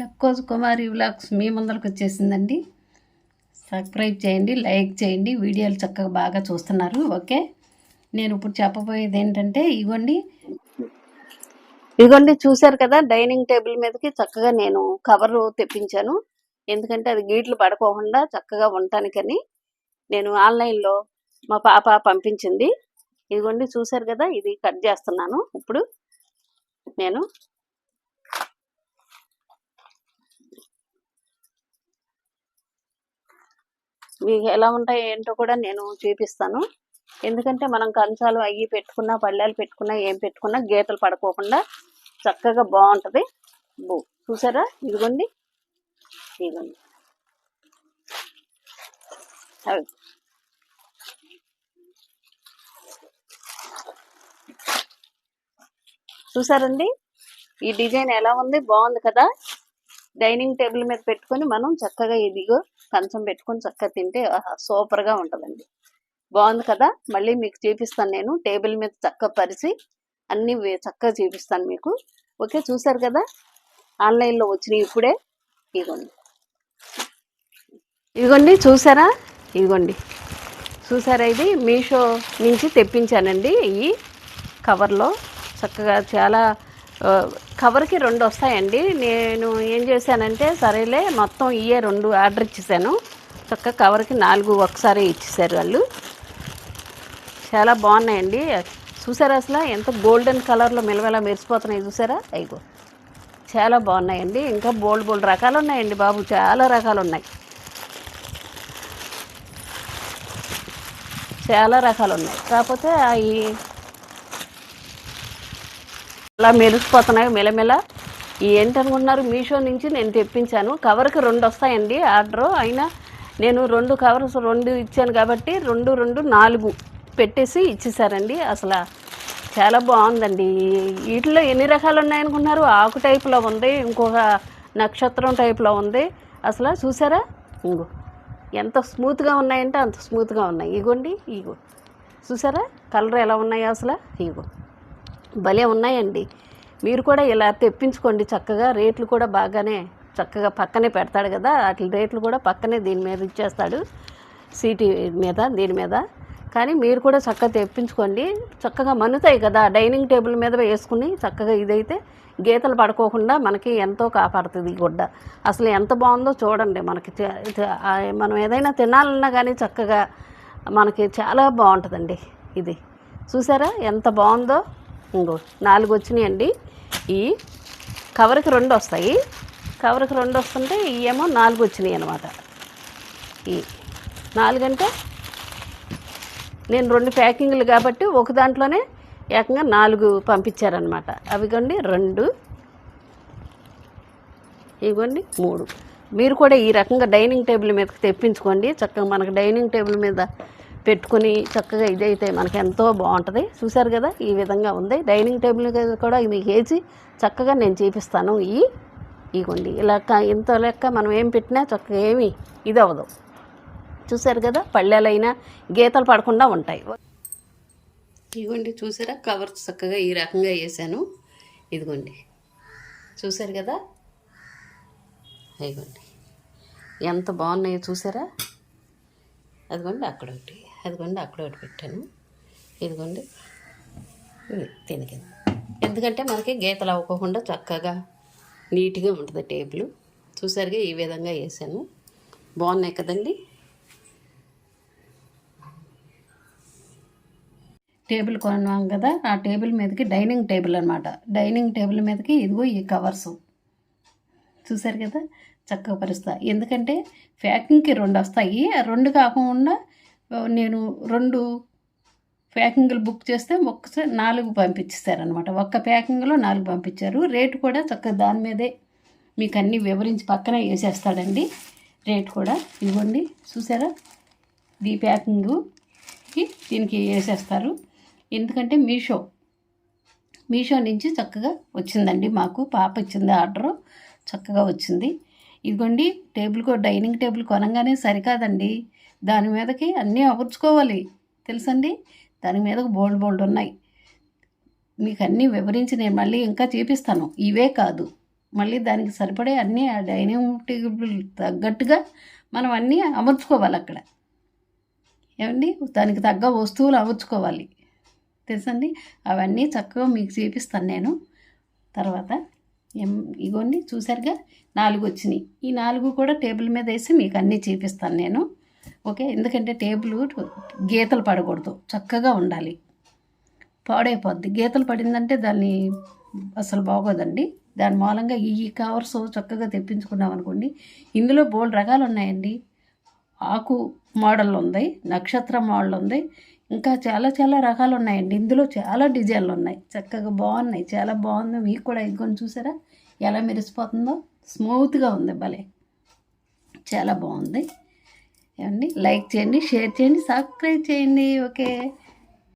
లక్కోజ్ కుమారి vlogs మీ ముందరకు వచ్చేసిందండి. Subscribe చేయండి లైక్ చేయండి. వీడియోలు చక్కగా బాగా చూస్తున్నారు. ఓకే? నేను ఇప్పుడు చెప్పబోయేది ఏంటంటే ఇగోండి. ఇగోండి చూశారు కదా డైనింగ్ టేబుల్ మీదకి చక్కగా నేను కవర్ తెప్పించాను. ఎందుకంటే అది గీట్లు పడుకోకుండా చక్కగా ఉండటానికని నేను ఆన్లైన్లో మా పాప పంపించింది. ఇదిగోండి చూశారు కదా ఇది కట్ చేస్తున్నాను. ఇప్పుడు నేను మీకు ఎలా ఉంటాయి ఏంటో కూడా నేను చూపిస్తాను. ఎందుకంటే మనం కంచాలు అయ్యి పెట్టుకున్నా పళ్ళాలు పెట్టుకున్నా ఏం పెట్టుకున్నా గీతలు పడుకోకుండా చక్కగా బాగుంటుంది. బో చూసారా? ఇదిగోండి. ఇదిగోండి. అవి. చూసారండి? ఈ డిజైన్ ఎలా ఉంది? బాగుంది కదా? డైనింగ్ టేబుల్ మీద పెట్టుకొని మనం చక్కగా ఇదిగో కంచం పెట్టుకొని చక్కగా తింటే సూపర్గా సూపర్గా బాగుంది కదా? మళ్ళీ మీకు చూపిస్తాను నేను. టేబుల్ మీద చక్కగా పరిచి అన్ని చక్కగా చూపిస్తాను మీకు. ఓకే చూసారు కదా? ఆన్లైన్లో వచ్చినాయి ఇప్పుడే. ఇదిగోండి. ఇదిగోండి చూసారా? ఇదిగోండి. చూసారా ఇది? మీషో నుంచి తెప్పించానండి ఈ కవర్లో. చక్కగా చాలా కవర్కి రెండు వస్తాయండి. నేను ఏం చేశానంటే సరేలే మొత్తం ఇయే రెండు ఆర్డర్ ఇచ్చేసాను. చక్క కవర్కి నాలుగు ఒకసారి ఇచ్చేసారు వాళ్ళు. చాలా బాగున్నాయండి. చూసారా అసలు? ఎంత గోల్డెన్ కలర్లో మెలమెలా మెరిసిపోతున్నాయి చూసారా? అయిగో చాలా బాగున్నాయండి. ఇంకా బోల్డ్ బోల్డ్ రకాలు ఉన్నాయండి బాబు. చాలా రకాలు ఉన్నాయి. చాలా రకాలు ఉన్నాయి. కాకపోతే అవి అలా మెరిసిపోతున్నాయి మెలమెల ఏంటి ఏంటనుకుంటున్నారు? మీషో నుంచి నేను తెప్పించాను. కవర్కి రెండు వస్తాయండి ఆర్డర్. అయినా నేను రెండు కవర్స్ రెండు ఇచ్చాను కాబట్టి రెండు రెండు నాలుగు పెట్టేసి ఇచ్చేసారండి. అసలు చాలా బాగుందండి. వీటిలో ఎన్ని రకాలు ఉన్నాయనుకున్నారు ఆకు టైపులో ఉంది ఇంకొక నక్షత్రం టైపులో ఉంది. అసలు చూసారా? ఇంకో ఎంత స్మూత్గా ఉన్నాయంటే అంత స్మూత్గా ఉన్నాయి. ఇగోండి ఇగో. చూసారా? కలర్ ఎలా ఉన్నాయో అసలు? ఇగో. భలే ఉన్నాయండి. మీరు కూడా ఇలా తెప్పించుకోండి చక్కగా. రేట్లు కూడా బాగానే చక్కగా పక్కనే పెడతాడు కదా. వాటి రేట్లు కూడా పక్కనే దీని మీద ఇచ్చేస్తాడు. సీటీ మీద దీని మీద. కానీ మీరు కూడా చక్కగా తెప్పించుకోండి. చక్కగా మన్నుతాయి కదా. డైనింగ్ టేబుల్ మీద వేసుకుని చక్కగా ఇదైతే గీతలు పడుకోకుండా మనకి ఎంతో కాపాడుతుంది ఈ గుడ్డ. అసలు ఎంత బాగుందో చూడండి మనకి. మనం ఏదైనా తినాలన్నా కానీ చక్కగా మనకి చాలా బాగుంటుందండి ఇది. చూసారా ఎంత బాగుందో? ఇంకో నాలుగు వచ్చినాయండి. ఈ కవర్కి రెండు వస్తాయి. కవర్కి రెండు వస్తుంటే ఈ ఏమో నాలుగు వచ్చినాయి అనమాట ఈ నాలుగంటే నేను రెండు ప్యాకింగ్లు కాబట్టి ఒక దాంట్లోనే ఏకంగా నాలుగు పంపించారనమాట అవిగోండి రెండు. ఇవ్వండి మూడు. మీరు కూడా ఈ రకంగా డైనింగ్ టేబుల్ మీదకి తెప్పించుకోండి. చక్కగా మనకు డైనింగ్ టేబుల్ మీద పెట్టుకుని చక్కగా ఇదైతే మనకి ఎంతో బాగుంటుంది. చూసారు కదా? ఈ విధంగా ఉంది. డైనింగ్ టేబుల్ కూడా మీకు వేసి చక్కగా నేను చూపిస్తాను. ఈ ఇగోండి. ఇలా ఇంత లెక్క మనం ఏం పెట్టినా చక్కగా ఏమి ఇది అవ్వదు చూసారు కదా? పళ్ళెలైనా గీతలు పడకుండా ఉంటాయి. ఇదిగోండి చూసారా కవర్ చక్కగా ఈ రకంగా వేసాను. ఇదిగోండి. చూసారు కదా? ఇదిగోండి ఎంత బాగున్నాయో చూసారా అదిగోండి అక్కడ ఒకటి అదిగోండి అక్కడ ఒకటి పెట్టాను. ఇదిగోండి. ఇవి దీనికి ఎందుకంటే మనకి గీతలు అవ్వకుండా చక్కగా నీట్గా ఉంటుంది టేబుల్. చూసారుగా ఈ విధంగా వేసాను. బాగున్నాయి కదండి? టేబుల్ కొన్నాం కదా ఆ టేబుల్ మీదకి డైనింగ్ టేబుల్ అనమాట డైనింగ్ టేబుల్ మీదకి ఇదిగో ఈ కవర్స్. చూసారు కదా? చక్కగా పరుస్తా ఎందుకంటే ప్యాకింగ్కి రెండు వస్తాయి. ఆ రెండు కాకుండా నేను రెండు ప్యాకింగ్లు బుక్ చేస్తే ఒక్కసారి నాలుగు పంపించేశారనమాట ఒక్క ప్యాకింగ్లో నాలుగు పంపించారు. రేటు కూడా చక్కగా దాని మీదే మీకు అన్నీ వివరించి పక్కన వేసేస్తాడండి. రేట్ కూడా ఇదిగోండి చూసారా? ఈ ప్యాకింగ్కి దీనికి వేసేస్తారు. ఎందుకంటే మీషో మీషో నుంచి చక్కగా వచ్చిందండి మాకు. పాప ఇచ్చింది ఆర్డరు చక్కగా వచ్చింది. ఇదిగోండి టేబుల్ కో డైనింగ్ టేబుల్ కొనగానే సరికాదండి. దాని మీదకి అన్నీ అమర్చుకోవాలి తెలుసండి? దాని మీదకి బోల్డ్ బోల్డ్ ఉన్నాయి. మీకు అన్నీ వివరించి నేను మళ్ళీ ఇంకా చూపిస్తాను. ఇవే కాదు. మళ్ళీ దానికి సరిపడే అన్నీ ఆ డైనింగ్ టేబుల్ తగ్గట్టుగా మనం అన్నీ అమర్చుకోవాలి అక్కడ. ఏమండి? దానికి తగ్గ వస్తువులు అమర్చుకోవాలి. తెలుసండి? అవన్నీ చక్కగా మీకు చూపిస్తాను నేను. తర్వాత ఏం ఇగోండి చూసారుగా నాలుగు వచ్చినాయి ఈ నాలుగు కూడా టేబుల్ మీద వేసి మీకు అన్నీ చూపిస్తాను నేను. ఓకే? ఎందుకంటే టేబుల్ గీతలు పడకూడదు. చక్కగా ఉండాలి. పాడైపోద్ది. గీతలు పడిందంటే దాన్ని అసలు బాగోదండి. దాని మూలంగా ఈ కవర్స్ చక్కగా తెప్పించుకున్నాం అనుకోండి. ఇందులో బోల్డ్ రకాలు ఉన్నాయండి. ఆకు మోడల్ ఉంది నక్షత్ర మోడల్ ఉంది. ఇంకా చాలా చాలా రకాలు ఉన్నాయండి. ఇందులో చాలా డిజైన్లు ఉన్నాయి. చక్కగా బాగున్నాయి. చాలా బాగుంది. మీకు కూడా ఇంకొని చూసారా? ఎలా మెరిసిపోతుందో? స్మూత్గా ఉంది భలే. చాలా బాగుంది. ఏమండి? లైక్ చేయండి షేర్ చేయండి సబ్స్క్రైబ్ చేయండి ఓకే.